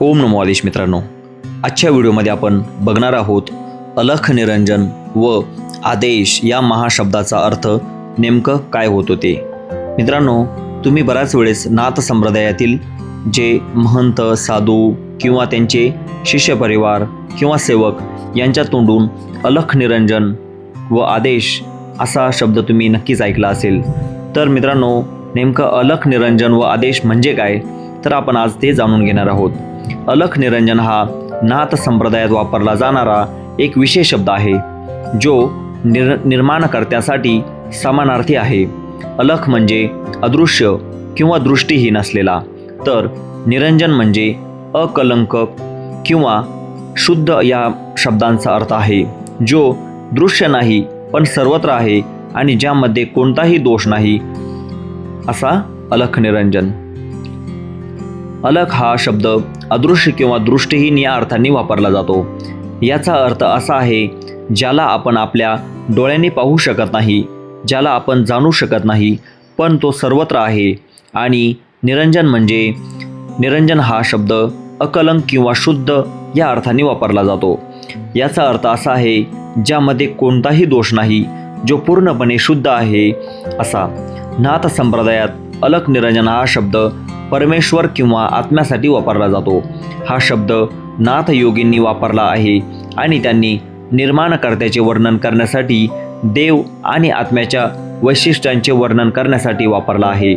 ओम नमो आदेश मित्रांनो. आजच्या व्हिडिओमध्ये आपण बघणार आहोत अलख निरंजन व आदेश या महाशब्दाचा अर्थ नेमकं काय होतो ते मित्रांनो तुम्ही बऱ्याच वेळेस नाथ संप्रदायातील जे महंत साधू किंवा त्यांचे शिष्य परिवार किंवा सेवक यांच्या तोंडून अलख निरंजन व आदेश असा शब्द तुम्ही नक्कीच ऐकला असेल. तर मित्रांनो नेमकं अलख निरंजन व आदेश म्हणजे काय? तर आपण आज ते जाणून घेणार आहोत. अलख निरंजन हा नाथ संप्रदायात वापरला जाणारा एक विशेष शब्द आहे जो निर निर्माणकर्त्यासाठी समानार्थी आहे. अलख म्हणजे अदृश्य किंवा दृष्टीहीन असलेला तर निरंजन म्हणजे अकलंक किंवा शुद्ध या शब्दांचा अर्थ आहे जो दृश्य नाही पण सर्वत्र आहे आणि ज्यामध्ये कोणताही दोष नाही असा अलख निरंजन. अलख हा शब्द अदृश्य किंवा दृष्टीहीन या अर्थाने वापरला जातो. याचा अर्थ असा आहे ज्याला आपण आपल्या डोळ्याने पाहू शकत नाही ज्याला आपण जाणू शकत नाही पण तो सर्वत्र आहे. आणि निरंजन म्हणजे निरंजन हा शब्द अकलंक किंवा शुद्ध या अर्थाने वापरला जातो. याचा अर्थ असा आहे ज्यामध्ये कोणताही दोष नाही जो पूर्णपणे शुद्ध आहे असा. नाथ संप्रदायात अलक निरंजन हा शब्द परमेश्वर किंवा आत्म्यासाठी वापरला जातो. हा शब्द नाथ योगींनी वापरला आहे आणि त्यांनी निर्माणकर्त्याचे वर्णन करण्यासाठी देव आणि आत्म्याच्या वैशिष्ट्यांचे वर्णन करण्यासाठी वापरला आहे.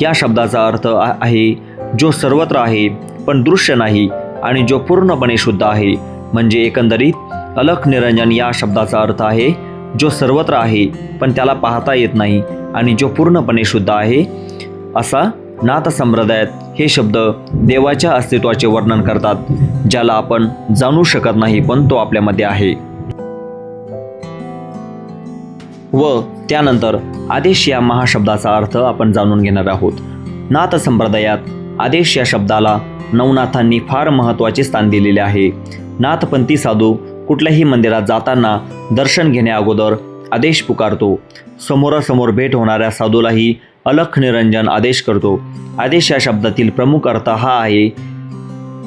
या शब्दाचा अर्थ आहे जो सर्वत्र आहे पण दृश्य नाही आणि जो पूर्णपणे शुद्ध आहे. म्हणजे एकंदरीत अलख निरंजन या शब्दाचा अर्थ आहे जो सर्वत्र आहे पण त्याला पाहता येत नाही आणि जो पूर्णपणे शुद्ध आहे असा नाथ संप्रदायात हे शब्द देवाच्या अस्तित्वाचे वर्णन करतात ज्याला आपण जाणू शकत नाही पण तो आपल्यामध्ये आहे. व त्यानंतर आदेश या महाशब्दाचा अर्थ आपण जाणून घेणार आहोत. नाथ संप्रदायात आदेश या शब्दाला नवनाथांनी फार महत्त्वाचे स्थान दिलेले आहे. नाथपंथी साधू कुठल्याही मंदिरात जाताना दर्शन घेण्याअगोदर आदेश पुकारतो. समोरासमोर भेट होणाऱ्या साधूलाही अलख निरंजन आदेश करतो. आदेश या शब्दातील प्रमुख अर्थ हा आहे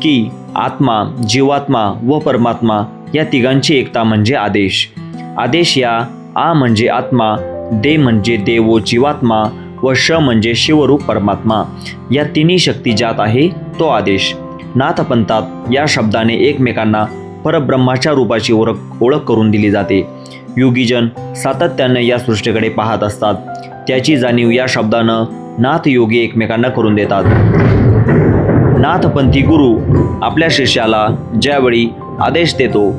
की आत्मा जीवात्मा व परमात्मा या तिघांची एकता म्हणजे आदेश. आदेश या आ म्हणजे आत्मा दे म्हणजे देवो व जीवात्मा व श म्हणजे शिवरूप परमात्मा. या तिन्ही शक्ती ज्यात आहे तो आदेश. नाथपंथात या शब्दाने एकमेकांना परब्रह्माच्या रूपाची ओळख ओळख करून दिली जाते. योगीजन सातत्याने या सृष्टीकडे पाहत असतात. त्याची जाणीव या शब्दानं नाथ योगी एकमेकांना करून देतात. नाथपंथी गुरु आपल्या शिष्याला ज्यावेळी आदेश देतो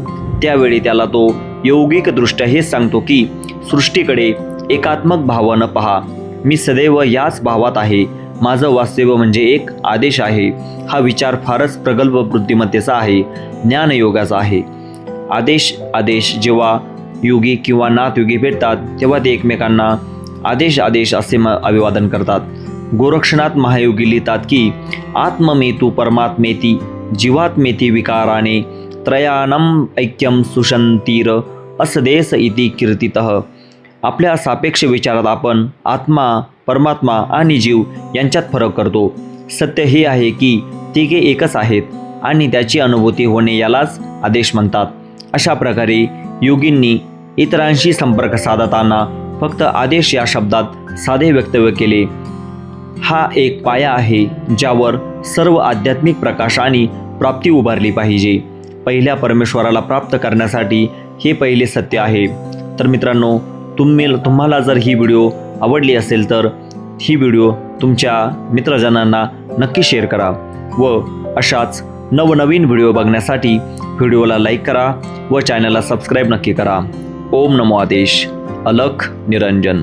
त्यावेळी त्याला तो यौगिकदृष्ट्या हेच सांगतो की सृष्टीकडे एकात्मक भावानं पहा. मी सदैव याच भावात आहे. माझं वास्तव्य म्हणजे एक आदेश आहे. हा विचार फारच प्रगल्भ बुद्धिमत्तेचा आहे. ज्ञानयोगाचा आहे. आदेश आदेश जेव्हा योगी किंवा नाथयोगी भेटतात तेव्हा ते एकमेकांना आदेश आदेश असे म अभिवादन करतात. गोरक्षनाथ महायोगी लिहितात की आत्ममेतू परमात्मेती जीवात्मेती विकाराने त्रयानम ऐक्यम सुशंतीर असदेस इति कीर्तित. आपल्या सापेक्ष विचारात आपण आत्मा परमात्मा आणि जीव यांच्यात फरक करतो. सत्य हे आहे की तिघे एकच आहेत आणि त्याची अनुभूती होणे यालाच आदेश म्हणतात. अशा प्रकारे योगींनी इतरांशी संपर्क साधताना फक्त आदेश या शब्दात साधे वक्तव्य केले. हा एक पाया आहे ज्यावर सर्व आध्यात्मिक प्रकाश आणि प्राप्ती उभारली पाहिजे. पहिल्या परमेश्वराला प्राप्त करण्यासाठी हे पहिले सत्य आहे. तर मित्रांनो तुम्ही तुम्हाला जर ही व्हिडिओ आवडली असेल तर ही व्हिडिओ तुमच्या मित्रजनांना नक्की शेअर करा व अशाच नवनवीन व्हिडिओ बघण्यासाठी व्हिडिओला लाईक करा व चॅनलला सबस्क्राईब नक्की करा. ओम नमो आदेश. अलख निरंजन.